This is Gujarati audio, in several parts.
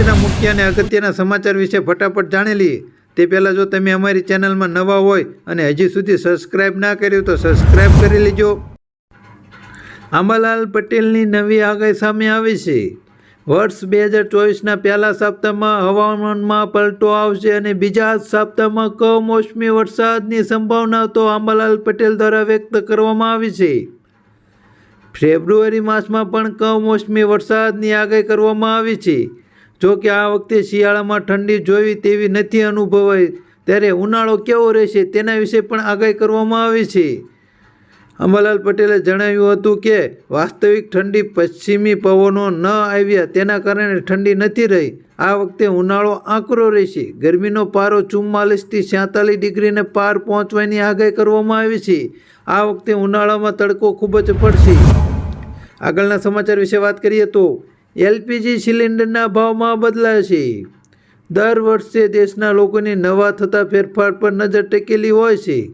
આજના મુખ્ય અને અગત્યના સમાચાર વિશે ફટાફટ જાણી લઈએ. તે પહેલાં જો તમે અમારી ચેનલમાં નવા હોય અને હજી સુધી સબસ્ક્રાઇબ ના કર્યું તો સબસ્ક્રાઇબ કરી લેજો. આંબાલાલ પટેલની નવી આગાહી સામે આવી છે. વર્ષ બે હજાર ચોવીસના પહેલા સપ્તાહમાં હવામાનમાં પલટો આવશે અને બીજા સપ્તાહમાં કમોસમી વરસાદની સંભાવના તો આંબાલાલ પટેલ દ્વારા વ્યક્ત કરવામાં આવી છે. ફેબ્રુઆરી માસમાં પણ કમોસમી વરસાદની આગાહી કરવામાં આવી છે. જો કે આ વખતે શિયાળામાં ઠંડી જોવી તેવી નથી અનુભવાઈ, ત્યારે ઉનાળો કેવો રહેશે તેના વિશે પણ આગાહી કરવામાં આવી છે. અંબાલાલ પટેલે જણાવ્યું હતું કે, વાસ્તવિક ઠંડી પશ્ચિમી પવનો ન આવ્યા તેના કારણે ઠંડી નથી રહી. આ વખતે ઉનાળો આકરો રહેશે. ગરમીનો પારો ચુમ્માલીસથી છ્યાતાલીસ ડિગ્રીને પાર પહોંચવાની આગાહી કરવામાં આવી છે. આ વખતે ઉનાળામાં તડકો ખૂબ જ પડશે. આગળના સમાચાર વિશે વાત કરીએ તો એલપીજી સિલિન્ડરના ભાવમાં બદલાશે દર વર્ષે દેશના લોકોની નવા થતા ફેરફાર પર નજર ટેકેલી હોય છે.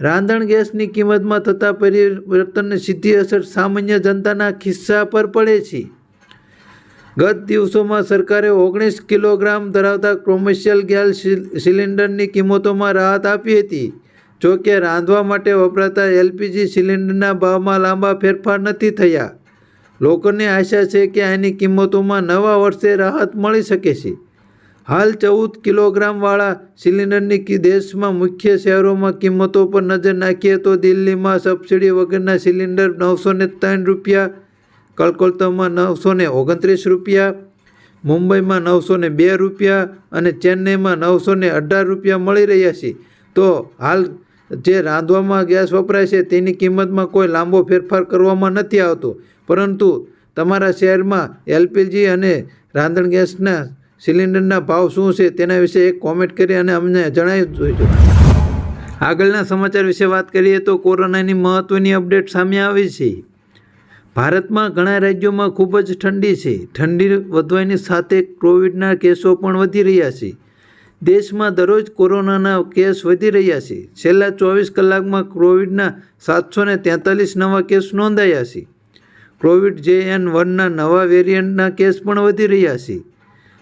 રાંધણ ગેસની કિંમતમાં થતા પરિવર્તનની સીધી અસર સામાન્ય જનતાના ખિસ્સા પર પડે છે. ગત દિવસોમાં સરકારે ઓગણીસ કિલોગ્રામ ધરાવતા કોમર્શિયલ ગેસ સિલિન્ડરની કિંમતોમાં રાહત આપી હતી. જોકે રાંધવા માટે વપરાતા એલપીજી સિલિન્ડરના ભાવમાં લાંબા ફેરફાર નથી થયા. લોકોને આશા છે કે આની કિંમતોમાં નવા વર્ષે રાહત મળી શકે છે. હાલ ચૌદ કિલોગ્રામવાળા સિલિન્ડરની દેશમાં મુખ્ય શહેરોમાં કિંમતો પર નજર નાખીએ તો દિલ્હીમાં સબસિડી વગરના સિલિન્ડર નવસો ને ત્રણ રૂપિયા, કલકત્તામાં નવસો ને ઓગણત્રીસ રૂપિયા, મુંબઈમાં નવસો ને બે રૂપિયા અને ચેન્નઈમાં નવસો ને અઢાર રૂપિયા મળી રહ્યા છે. તો હાલ જે રાંધવામાં ગેસ વપરાય છે, તેની કિંમતમાં કોઈ લાંબો ફેરફાર કરવામાં નથી આવતો. પરંતુ તમારા શહેરમાં એલપીજી અને રાંધણ ગેસના સિલિન્ડરના ભાવ શું છે, તેના વિશે એક કોમેન્ટ કરી અને અમને જણાવી જોઈજો આગળના સમાચાર વિશે વાત કરીએ તો કોરોનાની મહત્ત્વની અપડેટ સામે આવી છે. ભારતમાં ઘણા રાજ્યોમાં ખૂબ જ ઠંડી છે. ઠંડી વધવાની સાથે કોવિડના કેસો પણ વધી રહ્યા છે. દેશમાં દરરોજ કોરોનાના કેસ વધી રહ્યા છે. છેલ્લા ચોવીસ કલાકમાં કોવિડના સાતસો ને તેતાલીસ નવા કેસ નોંધાયા છે. કોવિડ જે એન વનના નવા વેરિયન્ટના કેસ પણ વધી રહ્યા છે.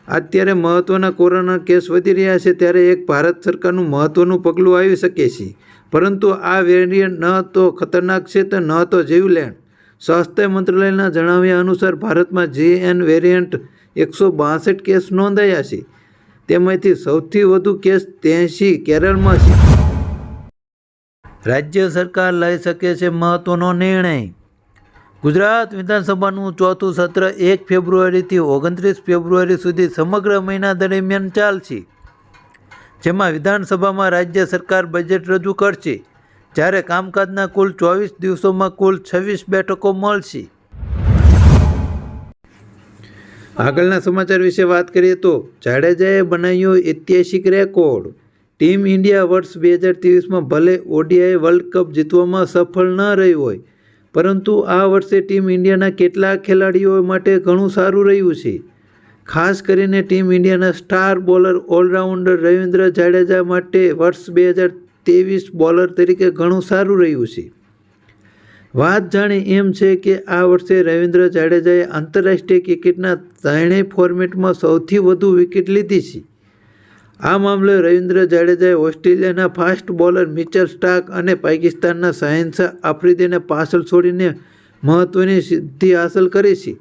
અત્યારે મહત્ત્વના કોરોના કેસ વધી રહ્યા છે ત્યારે એક ભારત સરકારનું મહત્ત્વનું પગલું આવી શકે છે. પરંતુ આ વેરિયન્ટ ન તો ખતરનાક છે તો ન તો જીવલેણ. સ્વાસ્થ્ય મંત્રાલયના જણાવ્યા અનુસાર ભારતમાં જે એન વેરિયન્ટ એકસો બાસઠ કેસ નોંધાયા છે. તેમાંથી સૌથી વધુ કેસ ત્યાંશી કેરળમાં છે. રાજ્ય સરકાર લઈ શકે છે મહત્ત્વનો નિર્ણય. ગુજરાત વિધાનસભાનું ચોથું સત્ર એક ફેબ્રુઆરીથી ઓગણત્રીસ ફેબ્રુઆરી સુધી સમગ્ર મહિના દરમિયાન ચાલશે. જેમાં વિધાનસભામાં રાજ્ય સરકાર બજેટ રજૂ કરશે. જ્યારે કામકાજના કુલ ચોવીસ દિવસોમાં કુલ છવ્વીસ બેઠકો મળશે. આગળના સમાચાર વિશે વાત કરીએ તો જાડેજાએ બનાવ્યો ઐતિહાસિક રેકોર્ડ. ટીમ ઇન્ડિયા વર્ષ બે હજાર ત્રેવીસમાં ભલે ઓડીઆઈ વર્લ્ડ કપ જીતવામાં સફળ ન રહી હોય, પરંતુ આ વર્ષે ટીમ ઇન્ડિયાના કેટલાક ખેલાડીઓ માટે ઘણું સારું રહ્યું છે. ખાસ કરીને ટીમ ઇન્ડિયાના star bowler allrounder Ravindra Jadeja માટે વર્ષ બે હજાર ત્રેવીસ બોલર તરીકે ઘણું સારું રહ્યું છે. વાત જાણે એમ છે કે આ વર્ષે રવિન્દ્ર જાડેજાએ આંતરરાષ્ટ્રીય ક્રિકેટના ત્રણેય ફોર્મેટમાં સૌથી વધુ વિકેટ લીધી છે. આ મામલે રવિન્દ્ર જાડેજાએ ઓસ્ટ્રેલિયાના ફાસ્ટ બોલર મિચલ સ્ટાક અને પાકિસ્તાનના સાયન્સા આફ્રિદીને પાછળ છોડીને મહત્ત્વની સિદ્ધિ હાંસલ કરી છે.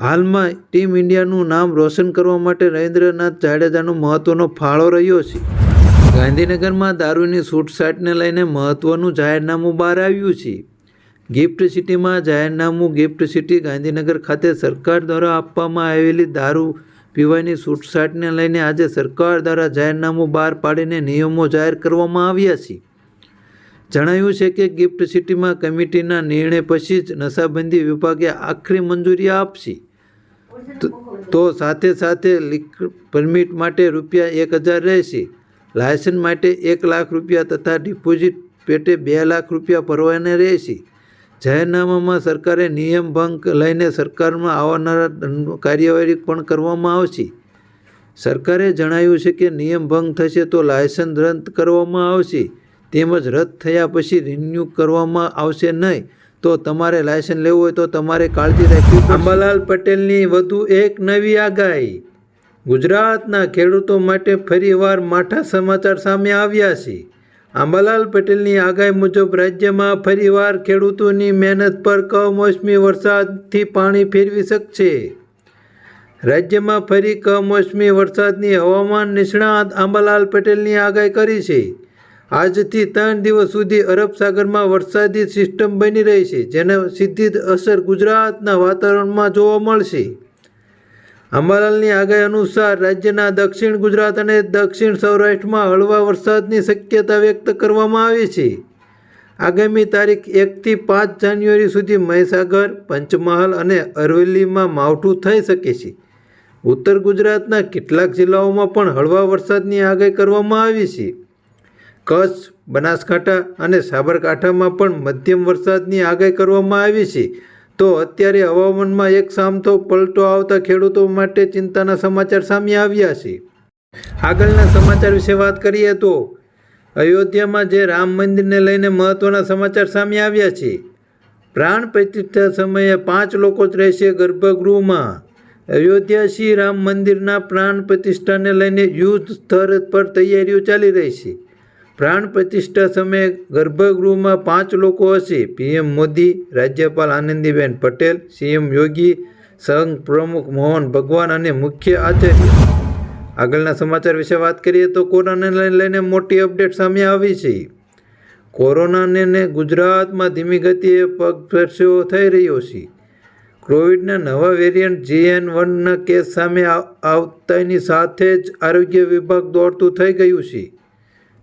હાલમાં ટીમ ઇન્ડિયાનું નામ રોશન કરવા માટે રવિન્દ્રનાથ જાડેજાનો મહત્ત્વનો ફાળો રહ્યો છે. ગાંધીનગરમાં દારૂની છૂટછાટને લઈને મહત્ત્વનું જાહેરનામું બહાર આવ્યું છે. ગિફ્ટ સિટીમાં જાહેરનામું ગિફ્ટ સિટી ગાંધીનગર ખાતે સરકાર દ્વારા આપવામાં આવેલી દારૂ પીવાની છૂટછાટને લઈને આજે સરકાર દ્વારા જાહેરનામું બહાર પાડીને નિયમો જાહેર કરવામાં આવ્યા છે. જણાવ્યું છે કે ગિફ્ટ સિટીમાં કમિટીના નિર્ણય પછી જ નશાબંધી વિભાગે આખરી મંજૂરી આપશે તો સાથે સાથે પરમિટ માટે રૂપિયા એક હજાર રહેશે. લાયસન્સ માટે એક લાખ રૂપિયા તથા ડિપોઝિટ પેટે બે લાખ રૂપિયા ભરવાના રહેશે. જાહેરનામામાં સરકારે નિયમ ભંગ લઈને સરકારમાં આવનારા કાર્યવાહી પણ કરવામાં આવશે. સરકારે જણાવ્યું છે કે નિયમ ભંગ થશે તો લાયસન્સ રદ કરવામાં આવશે. તેમજ રદ થયા પછી રિન્યૂ કરવામાં આવશે નહીં. તો તમારે લાયસન્સ લેવું હોય તો તમારે કાળજી રાખવી અંબાલાલ પટેલની વધુ એક નવી આગાહી. ગુજરાતના ખેડૂતો માટે ફરીવાર માઠા સમાચાર સામે આવ્યા છે. આંબાલાલ પટેલની આગાહી મુજબ રાજ્યમાં ફરીવાર ખેડૂતોની મહેનત પર કમોસમી વરસાદથી પાણી ફેરવી શકશે. રાજ્યમાં ફરી કમોસમી વરસાદની હવામાન નિષ્ણાત આંબાલાલ પટેલની આગાહી કરી છે. આજથી ત્રણ દિવસ સુધી અરબ સાગરમાં વરસાદી સિસ્ટમ બની રહી છે, જેને સીધી અસર ગુજરાતના વાતાવરણમાં જોવા મળશે. અંબાલાલની આગાહી અનુસાર રાજ્યના દક્ષિણ ગુજરાત અને દક્ષિણ સૌરાષ્ટ્રમાં હળવા વરસાદની શક્યતા વ્યક્ત કરવામાં આવી છે. આગામી તારીખ એકથી પાંચ જાન્યુઆરી સુધી મહીસાગર, પંચમહાલ અને અરવલ્લીમાં માવઠું થઈ શકે છે. ઉત્તર ગુજરાતના કેટલાક જિલ્લાઓમાં પણ હળવા વરસાદની આગાહી કરવામાં આવી છે. કચ્છ, બનાસકાંઠા અને સાબરકાંઠામાં પણ મધ્યમ વરસાદની આગાહી કરવામાં આવી છે. તો અત્યારે હવામાનમાં એક સામતો પલટો આવતા ખેડૂતો માટે ચિંતાના સમાચાર સામે આવ્યા છે. આગળના સમાચાર વિશે વાત કરીએ તો, અયોધ્યામાં જે રામ મંદિરને લઈને મહત્ત્વના સમાચાર સામે આવ્યા છે. પ્રાણ પ્રતિષ્ઠા સમયે પાંચ લોકો જ રહેશે ગર્ભગૃહમાં. અયોધ્યા શ્રી રામ મંદિરના પ્રાણ પ્રતિષ્ઠાને લઈને યુદ્ધ સ્તર પર તૈયારીઓ ચાલી રહી છે. પ્રાણ પ્રતિષ્ઠા સમયે ગર્ભગૃહમાં પાંચ લોકો હશે. પીએમ મોદી, રાજ્યપાલ આનંદીબેન પટેલ, સીએમ યોગી, સંઘ પ્રમુખ મોહન ભગવાન અને મુખ્ય આચાર્ય. આગળના સમાચાર વિશે વાત કરીએ તો કોરોનાને લઈને મોટી અપડેટ સામે આવી છે. કોરોનાને ગુજરાતમાં ધીમી ગતિએ પગફેરસ્યો થઈ રહ્યો છે. કોવિડના નવા વેરિયન્ટ જીએન વનના કેસ સામે આવ- આવતાની સાથે જ આરોગ્ય વિભાગ દોડતું થઈ ગયું છે.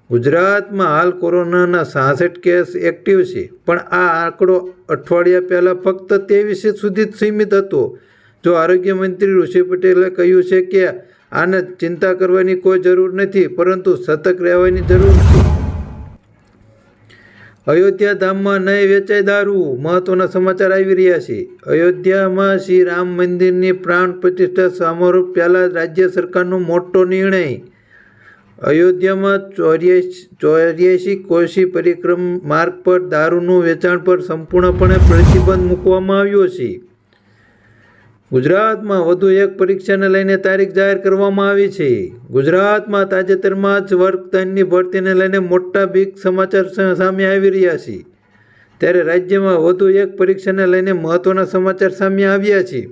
ગુજરાતમાં હાલ કોરોનાના સાસઠ કેસ એક્ટિવ છે, પણ આ આંકડો અઠવાડિયા પહેલાં ફક્ત ત્રેવીસ સુધી જ સીમિત હતો. જો આરોગ્ય મંત્રી ઋષિ પટેલે કહ્યું છે કે આને ચિંતા કરવાની કોઈ જરૂર નથી, પરંતુ સતર્ક રહેવાની જરૂર છે. અયોધ્યા ધામમાં નહીં વેચાય દારૂ, મહત્વના સમાચાર આવી રહ્યા છે. અયોધ્યામાં શ્રી રામ મંદિરની પ્રાણ પ્રતિષ્ઠા સમારોહ પહેલાં રાજ્ય સરકારનો મોટો નિર્ણય અયોધ્યામાં ચોર્યાસી કોશી પરિક્રમ માર્ગ પર દારૂનું વેચાણ પર સંપૂર્ણપણે પ્રતિબંધ મૂકવામાં આવ્યો છે. ગુજરાતમાં વધુ એક પરીક્ષાને લઈને તારીખ જાહેર કરવામાં આવી છે. ગુજરાતમાં તાજેતરમાં જ વર્ગ ત્રણની ભરતીને લઈને મોટા બીક સમાચાર સામે આવી રહ્યા છે. ત્યારે રાજ્યમાં વધુ એક પરીક્ષાને લઈને મહત્ત્વના સમાચાર સામે આવ્યા છે.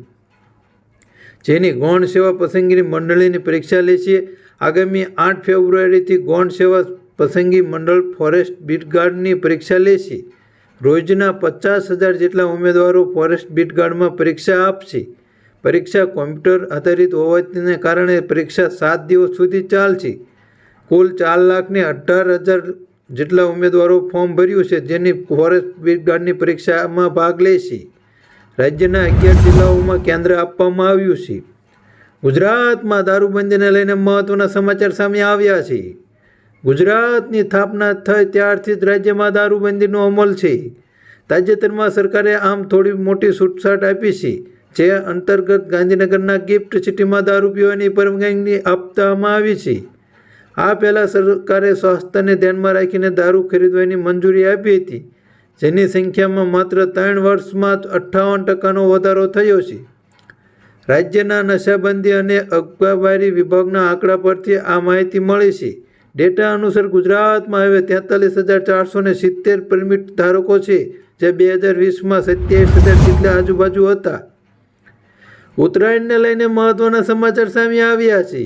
જેની ગૌણ સેવા પસંદગીની મંડળીની પરીક્ષા લેશે આગામી આઠ ફેબ્રુઆરીથી ગૌણ સેવા પસંદગી મંડળ ફોરેસ્ટ બીટગાર્ડની પરીક્ષા લેશે. રોજના પચાસ હજાર જેટલા ઉમેદવારો ફોરેસ્ટ બીટગાર્ડમાં પરીક્ષા આપશે. પરીક્ષા કોમ્પ્યુટર આધારિત હોવાને કારણે પરીક્ષા સાત દિવસ સુધી ચાલશે. કુલ ચાર લાખને અઢાર હજાર જેટલા ઉમેદવારો ફોર્મ ભર્યું છે, જેની ફોરેસ્ટ બીટગાર્ડની પરીક્ષામાં ભાગ લેશે. રાજ્યના અગિયાર જિલ્લાઓમાં કેન્દ્ર આપવામાં આવ્યું છે. ગુજરાતમાં દારૂબંધીને લઈને મહત્ત્વના સમાચાર સામે આવ્યા છે. ગુજરાતની સ્થાપના થઈ ત્યારથી જ રાજ્યમાં દારૂબંધીનો અમલ છે. તાજેતરમાં સરકારે આમ થોડી મોટી છૂટછાટ આપી છે, જે અંતર્ગત ગાંધીનગરના ગિફ્ટ સિટીમાં દારૂ પીવાની પરવાનગી આપવામાં આવી છે. આ પહેલાં સરકારે સ્વાસ્થ્યને ધ્યાનમાં રાખીને દારૂ ખરીદવાની મંજૂરી આપી હતી, જેની સંખ્યામાં માત્ર ત્રણ વર્ષમાં અઠ્ઠાવન ટકાનો વધારો થયો છે. રાજ્યના નશાબંધી અને અગવાવારી વિભાગના આંકડા પરથી આ માહિતી મળી છે. ડેટા અનુસાર ગુજરાતમાં હવે તેતાલીસ હજાર ચારસો ને સિત્તેર પરમિટ ધારકો છે, જે બે હજાર વીસમાં સત્યાવીસ હજાર જેટલા આજુબાજુ હતા. ઉત્તરાયણને લઈને મહત્ત્વના સમાચાર સામે આવ્યા છે.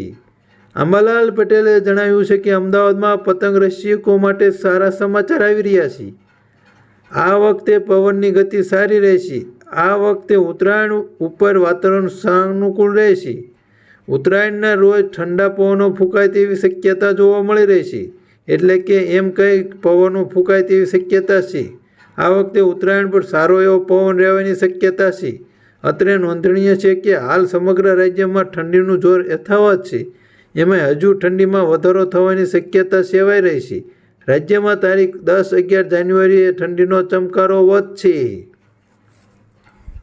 અંબાલાલ પટેલે જણાવ્યું છે કે અમદાવાદમાં પતંગ રસિકો માટે સારા સમાચાર આવી રહ્યા છે. આ વખતે પવનની ગતિ સારી રહેશે. આ વખતે ઉત્તરાયણ ઉપર વાતાવરણ સાનુકૂળ રહેશે. ઉત્તરાયણના રોજ ઠંડા પવનો ફૂંકાય તેવી શક્યતા જોવા મળી રહી છે એટલે કે એમ કંઈ પવનો ફૂંકાય તેવી શક્યતા છે. આ વખતે ઉત્તરાયણ પર સારો એવો પવન રહેવાની શક્યતા છે. અત્રે નોંધનીય છે કે હાલ સમગ્ર રાજ્યમાં ઠંડીનું જોર યથાવત છે. એમાં હજુ ઠંડીમાં વધારો થવાની શક્યતા સેવાઈ રહી છે. રાજ્યમાં તારીખ દસ અગિયાર જાન્યુઆરીએ ઠંડીનો ચમકારો વધશે